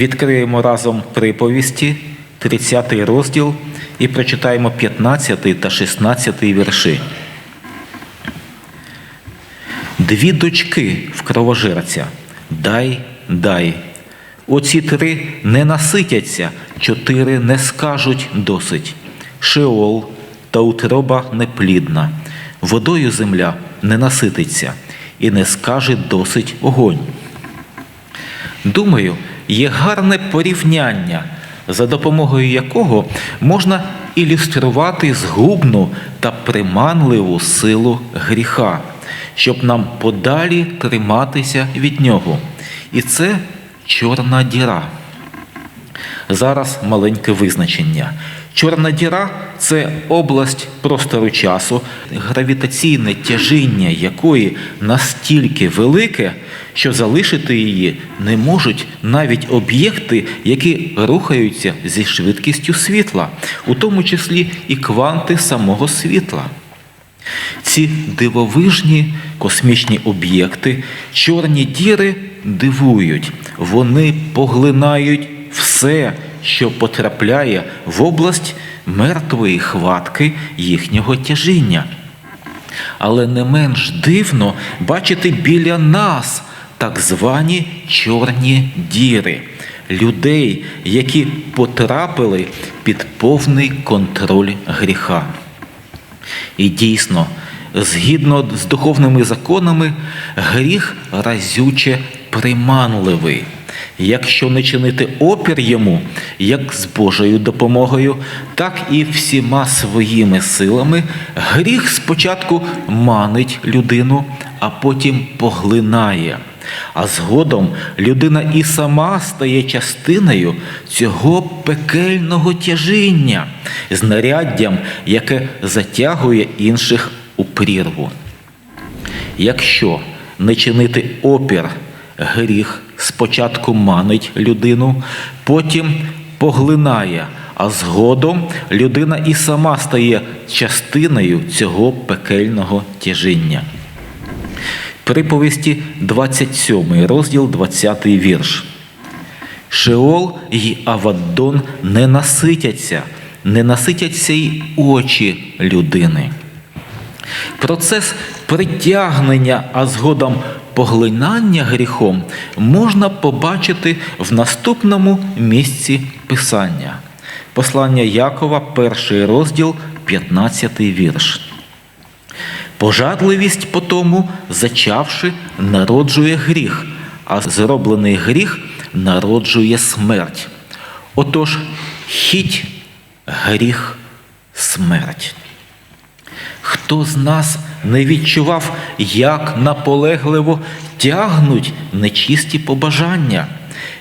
Відкриємо разом приповісті, 30 розділ і прочитаємо 15 та 16 вірші. Дві дочки в кровожерця. Дай, дай. Оці три не наситяться, чотири не скажуть досить. Шеол та утроба неплідна. Водою земля не насититься і не скаже досить огонь. Думаю, є гарне порівняння, за допомогою якого можна ілюструвати згубну та приманливу силу гріха, щоб нам подалі триматися від нього. І це чорна діра. Зараз маленьке визначення. Чорна діра це область простору часу, гравітаційне тяжіння якої настільки велике, що залишити її не можуть навіть об'єкти, які рухаються зі швидкістю світла, у тому числі і кванти самого світла. Ці дивовижні космічні об'єкти, чорні діри дивують, вони поглинають все, що потрапляє в область мертвої хватки їхнього тяжіння. Але не менш дивно бачити біля нас так звані чорні діри, людей, які потрапили під повний контроль гріха. І дійсно, згідно з духовними законами, гріх разюче приманливий. Якщо не чинити опір йому, як з Божою допомогою, так і всіма своїми силами, гріх спочатку манить людину, а потім поглинає. А згодом людина і сама стає частиною цього пекельного тяжіння, знаряддям, яке затягує інших у прірву. Якщо не чинити опір, гріх спочатку манить людину, потім поглинає, а згодом людина і сама стає частиною цього пекельного тяжіння. Приповісті 27 розділ, 20 вірш. Шеол і Аваддон не наситяться, не наситяться й очі людини. Процес притягнення, а згодом поглинання гріхом можна побачити в наступному місці Писання. Послання Якова, перший розділ, 15 вірш. Пожадливість по тому, зачавши, народжує гріх, а зроблений гріх народжує смерть. Отож, хіть гріх смерть. Хто з нас не відчував, як наполегливо тягнуть нечисті побажання?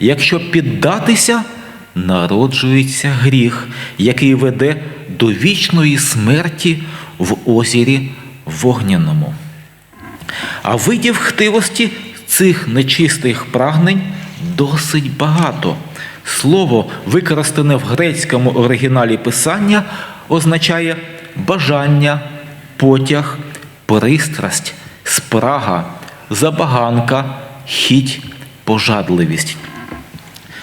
Якщо піддатися, народжується гріх, який веде до вічної смерті в озері вогняному. А видів хтивості цих нечистих прагнень досить багато. Слово, використане в грецькому оригіналі писання, означає бажання, потяг, пристрасть, спрага, забаганка, хіть, пожадливість.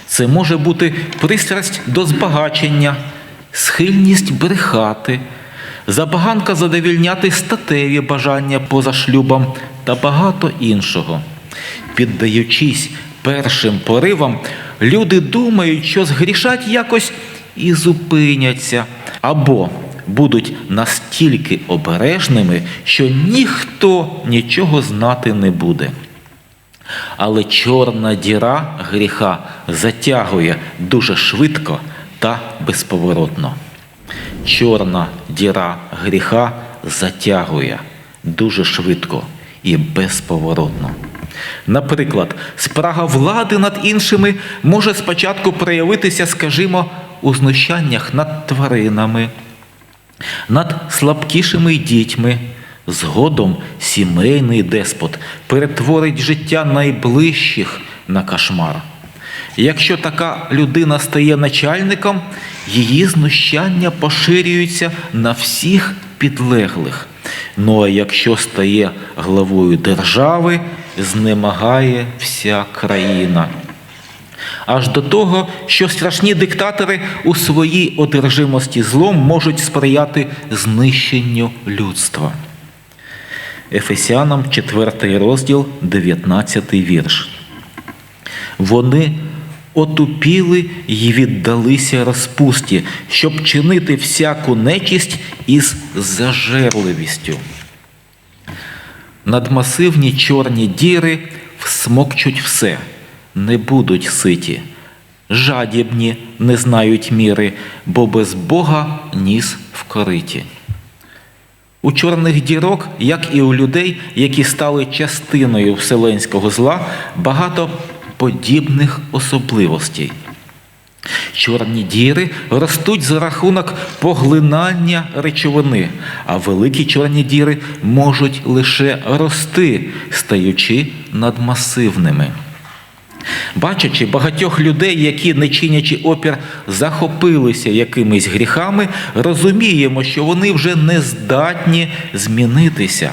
Це може бути пристрасть до збагачення, схильність брехати, забаганка задовільняти статеві бажання поза шлюбом та багато іншого. Піддаючись першим поривам, люди думають, що згрішать якось і зупиняться, або будуть настільки обережними, що ніхто нічого знати не буде. Але чорна діра гріха затягує дуже швидко та безповоротно. Чорна діра гріха затягує дуже швидко і безповоротно. Наприклад, спрага влади над іншими може спочатку проявитися, скажімо, у знущаннях над тваринами, над слабкішими дітьми. Згодом сімейний деспот перетворить життя найближчих на кошмар. Якщо така людина стає начальником, її знущання поширюються на всіх підлеглих. Ну а якщо стає главою держави, знемагає вся країна. Аж до того, що страшні диктатори у своїй одержимості злом можуть сприяти знищенню людства. Ефесянам 4 розділ, 19 вірш. Вони отупіли й віддалися розпусті, щоб чинити всяку нечість із зажерливістю. Надмасивні чорні діри всмокчуть все, не будуть ситі, жадібні не знають міри, бо без Бога ніс в кориті. У чорних дірок, як і у людей, які стали частиною вселенського зла, багато подібних особливостей. Чорні діри ростуть за рахунок поглинання речовини, а великі чорні діри можуть лише рости, стаючи надмасивними. Бачачи багатьох людей, які, не чинячи опір, захопилися якимись гріхами, розуміємо, що вони вже не здатні змінитися.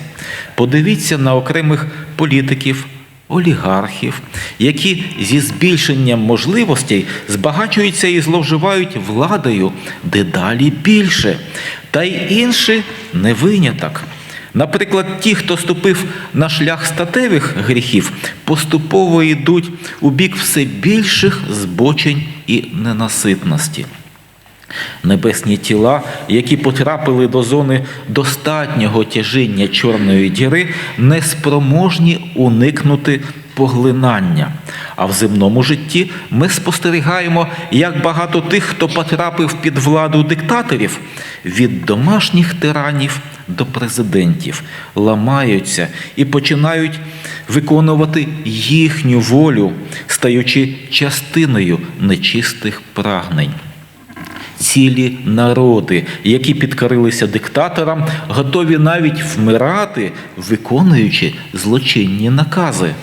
Подивіться на окремих політиків, олігархів, які зі збільшенням можливостей збагачуються і зловживають владою дедалі більше, та й інші не виняток. Наприклад, ті, хто ступив на шлях статевих гріхів, поступово йдуть у бік все більших збочень і ненаситності. Небесні тіла, які потрапили до зони достатнього тяжіння Чорної діри, неспроможні уникнути поглинання. А в земному житті ми спостерігаємо, як багато тих, хто потрапив під владу диктаторів, від домашніх тиранів до президентів, ламаються і починають виконувати їхню волю, стаючи частиною нечистих прагнень. Цілі народи, які підкорилися диктаторам, готові навіть вмирати, виконуючи злочинні накази.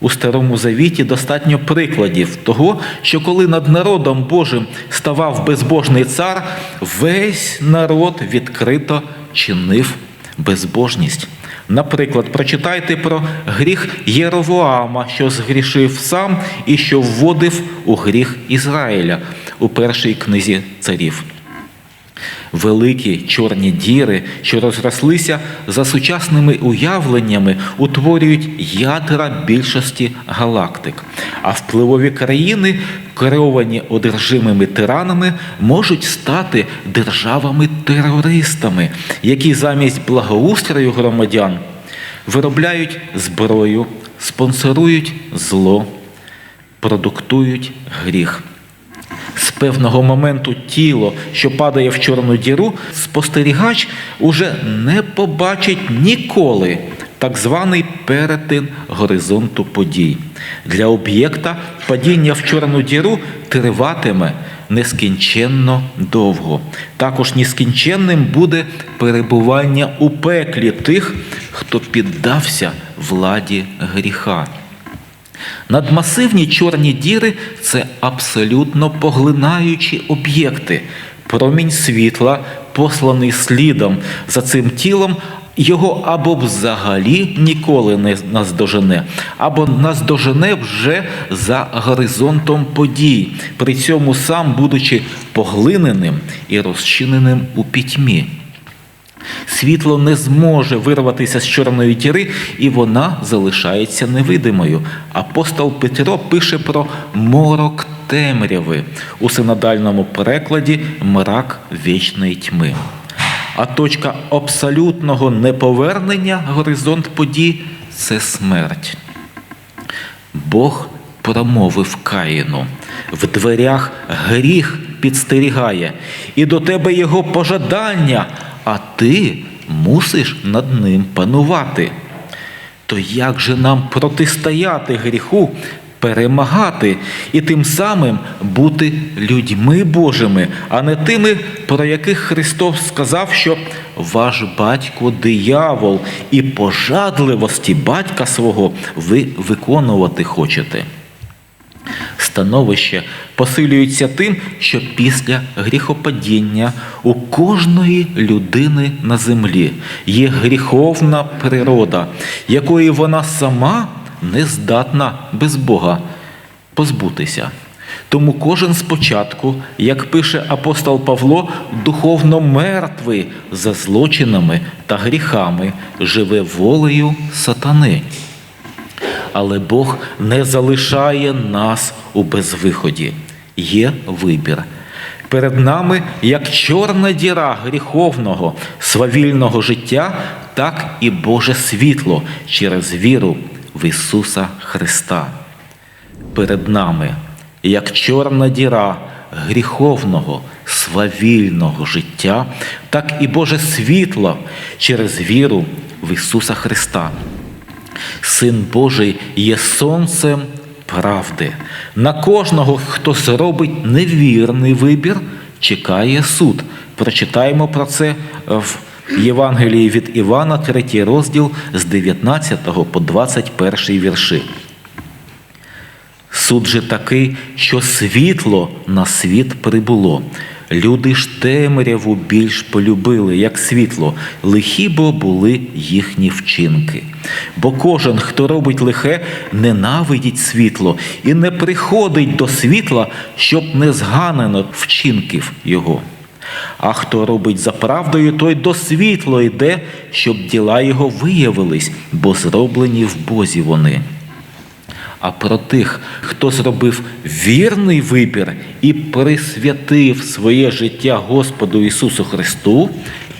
У Старому Завіті достатньо прикладів того, що коли над народом Божим ставав безбожний цар, весь народ відкрито чинив безбожність. Наприклад, прочитайте про гріх Єровоама, що згрішив сам і що вводив у гріх Ізраїля у першій книзі царів. Великі чорні діри, що розрослися за сучасними уявленнями, утворюють ядра більшості галактик, а впливові країни, керовані одержимими тиранами, можуть стати державами-терористами, які замість благоустрою громадян виробляють зброю, спонсорують зло, продуктують гріх. З певного моменту тіло, що падає в чорну діру, спостерігач уже не побачить ніколи так званий перетин горизонту подій. Для об'єкта падіння в чорну діру триватиме нескінченно довго. Також нескінченним буде перебування у пеклі тих, хто піддався владі гріха. Надмасивні чорні діри це абсолютно поглинаючі об'єкти. Промінь світла, посланий слідом за цим тілом, його або взагалі ніколи не наздожене, або наздожене вже за горизонтом подій, при цьому сам будучи поглиненим і розчиненим у пітьмі. Світло не зможе вирватися з чорної діри, і вона залишається невидимою. Апостол Петро пише про морок темряви у синодальному перекладі мрак вічної тьми. А точка абсолютного неповернення горизонт подій це смерть. Бог промовив Каїну. В дверях гріх підстерігає, і до тебе його пожадання, а ти мусиш над ним панувати. То як же нам протистояти гріху, перемагати і тим самим бути людьми Божими, а не тими, про яких Христос сказав, що ваш батько диявол і пожадливості батька свого ви виконувати хочете. Становище посилюється тим, що після гріхопадіння у кожної людини на землі є гріховна природа, якої вона сама не здатна без Бога позбутися. Тому кожен спочатку, як пише апостол Павло, духовно мертвий за злочинами та гріхами, живе волею сатани. Але Бог не залишає нас у безвиході. Є вибір. Перед нами як чорна діра гріховного, свавільного життя, так і Боже світло через віру в Ісуса Христа. Перед нами як чорна діра гріховного, свавільного життя, так і Боже світло через віру в Ісуса Христа. Син Божий є сонцем правди. На кожного, хто зробить невірний вибір, чекає суд. Прочитаємо про це в Євангелії від Івана, 3 розділ з 19 по 21 вірші. Суд же такий, що світло на світ прибуло. Люди ж темряву більш полюбили, як світло, лихі бо були їхні вчинки. Бо кожен, хто робить лихе, ненавидить світло і не приходить до світла, щоб не зганено вчинків його. А хто робить за правдою, той до світла йде, щоб діла його виявились, бо зроблені в Бозі вони. А про тих, хто зробив вірний вибір і присвятив своє життя Господу Ісусу Христу,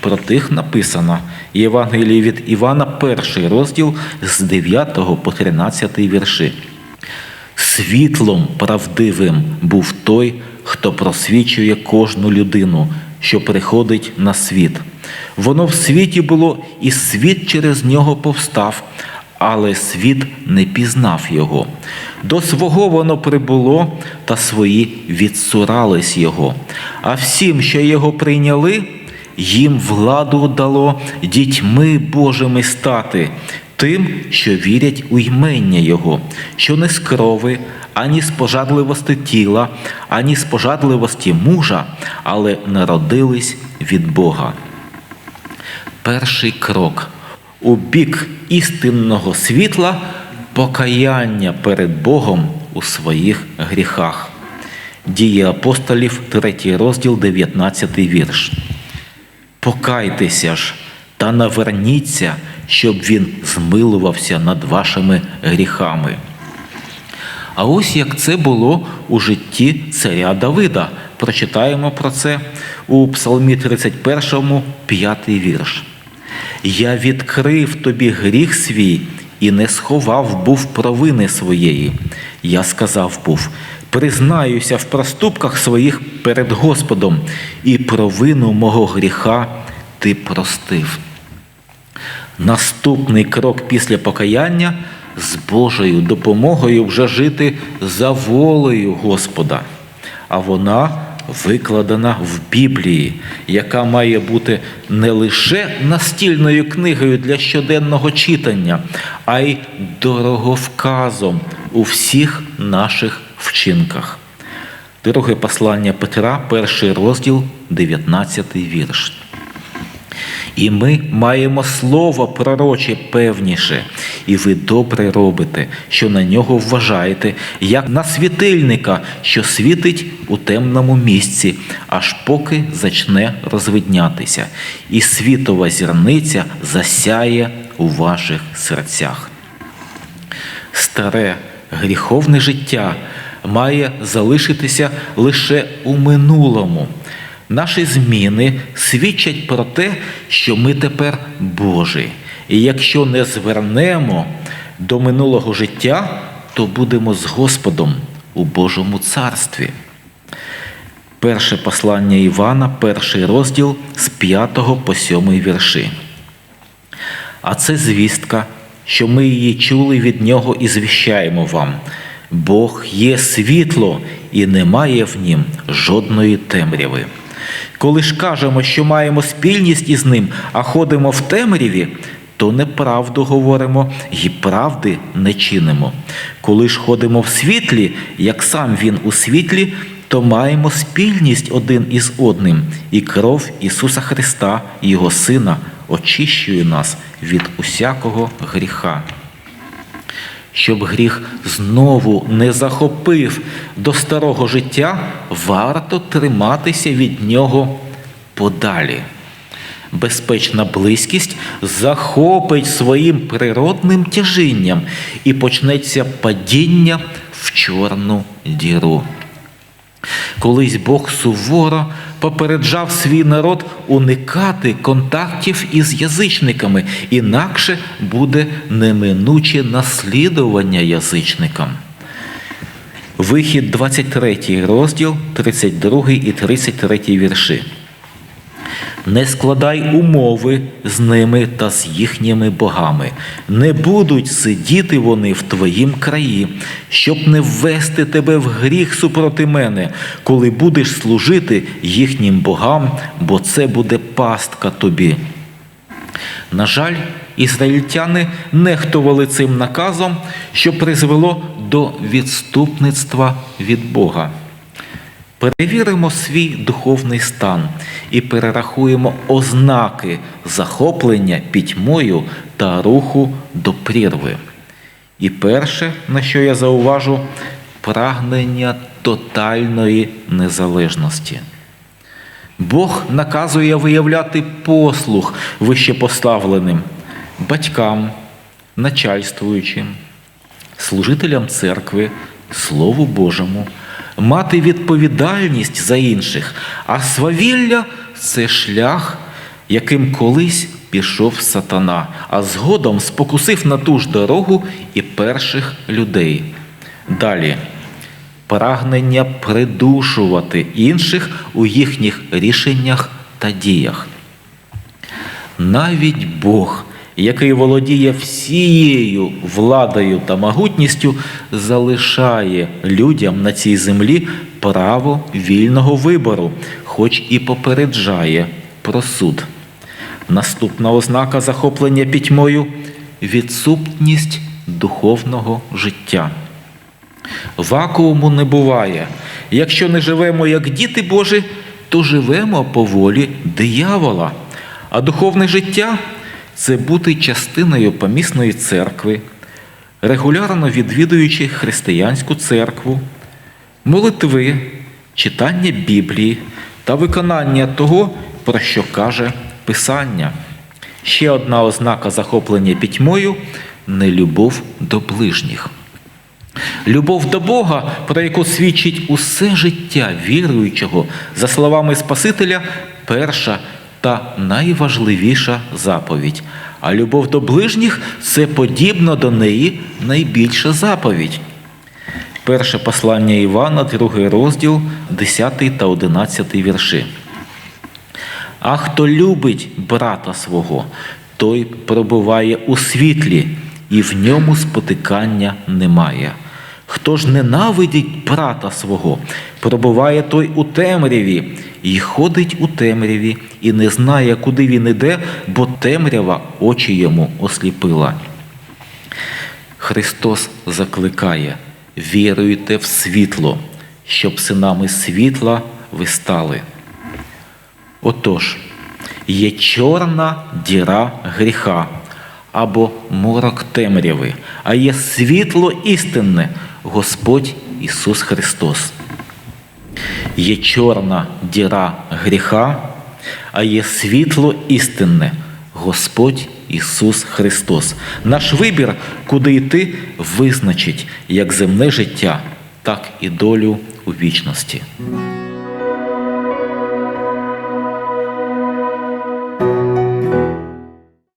про тих написано Євангелії від Івана, перший розділ з 9 по 13 вірші. Світлом правдивим був той, хто просвічує кожну людину, що приходить на світ. Воно в світі було, і світ через нього повстав, але світ не пізнав його. До свого воно прибуло, та свої відсурались його. А всім, що його прийняли, їм владу дало дітьми Божими стати, тим, що вірять у ймення Його, що не з крови, ані з пожадливості тіла, ані з пожадливості мужа, але народились від Бога. Перший крок у бік істинного світла покаяння перед Богом у своїх гріхах. Дії апостолів, 3 розділ, 19 вірш. Покайтеся ж та наверніться, щоб він змилувався над вашими гріхами. А ось як це було у житті царя Давида. Прочитаємо про це у Псалмі 31, 5 вірш. Я відкрив тобі гріх свій і не сховав був провини своєї. Я сказав був, признаюся в проступках своїх перед Господом, і провину мого гріха ти простив. Наступний крок після покаяння з Божою допомогою вже жити за волею Господа. А вона викладена в Біблії, яка має бути не лише настільною книгою для щоденного читання, а й дороговказом у всіх наших вчинках. Друге послання Петра, перший розділ, 19 вірш. І ми маємо слово пророче певніше, і ви добре робите, що на нього вважаєте, як на світильника, що світить у темному місці, аж поки зачне розвиднятися, і світова зірниця засяє у ваших серцях. Старе гріховне життя має залишитися лише у минулому. Наші зміни свідчать про те, що ми тепер Божі. І якщо не звернемо до минулого життя, то будемо з Господом у Божому царстві. Перше послання Івана, перший розділ з 5 по 7 вірші. А це звістка, що ми її чули від Нього і звіщаємо вам. Бог є світло і немає в нім жодної темряви. Коли ж кажемо, що маємо спільність із ним, а ходимо в темряві, то неправду говоримо і правди не чинимо. Коли ж ходимо в світлі, як сам він у світлі, то маємо спільність один із одним, і кров Ісуса Христа, Його Сина, очищує нас від усякого гріха. Щоб гріх знову не захопив до старого життя, варто триматися від нього подалі. Безпечна близькість захопить своїм природним тяжінням і почнеться падіння в чорну діру. Колись Бог суворо попереджав свій народ уникати контактів із язичниками, інакше буде неминуче наслідування язичникам. Вихід 23 розділ, 32 і 33 вірші. Не складай умови з ними та з їхніми богами. Не будуть сидіти вони в твоїм краї, щоб не ввести тебе в гріх супроти мене, коли будеш служити їхнім богам, бо це буде пастка тобі. На жаль, ізраїльтяни нехтували цим наказом, що призвело до відступництва від Бога. Перевіримо свій духовний стан і перерахуємо ознаки захоплення пітьмою та руху до прірви. І перше, на що я зауважу, прагнення тотальної незалежності. Бог наказує виявляти послух вищепоставленим батькам, начальствуючим, служителям церкви, Слову Божому, мати відповідальність за інших, а свавілля це шлях, яким колись пішов сатана, а згодом спокусив на ту ж дорогу і перших людей. Далі прагнення придушувати інших у їхніх рішеннях та діях. Навіть Бог, який володіє всією владою та могутністю, залишає людям на цій землі право вільного вибору, хоч і попереджає про суд. Наступна ознака захоплення пітьмою відсутність духовного життя. Вакууму не буває. Якщо не живемо як діти Божі, то живемо по волі диявола. А духовне життя це бути частиною помісної церкви, регулярно відвідуючи християнську церкву, молитви, читання Біблії та виконання того, про що каже Писання. Ще одна ознака захоплення пітьмою нелюбов до ближніх. Любов до Бога, про яку свідчить усе життя віруючого, за словами Спасителя, перша та найважливіша заповідь. А любов до ближніх це подібно до неї найбільша заповідь. Перше послання Івана, другий розділ, 10 та 11 вірші. А хто любить брата свого, той пробуває у світлі, і в ньому спотикання немає. Хто ж ненавидить брата свого, пробуває той у темряві, і ходить у темряві, і не знає, куди він іде, бо темрява очі йому осліпила. Христос закликає, віруйте в світло, щоб синами світла ви стали. Отож, є чорна діра гріха або морок темряви, а є світло істинне, Господь Ісус Христос. Є чорна діра гріха, а є світло істинне, Господь Ісус Христос. Наш вибір, куди йти, визначить як земне життя, так і долю у вічності.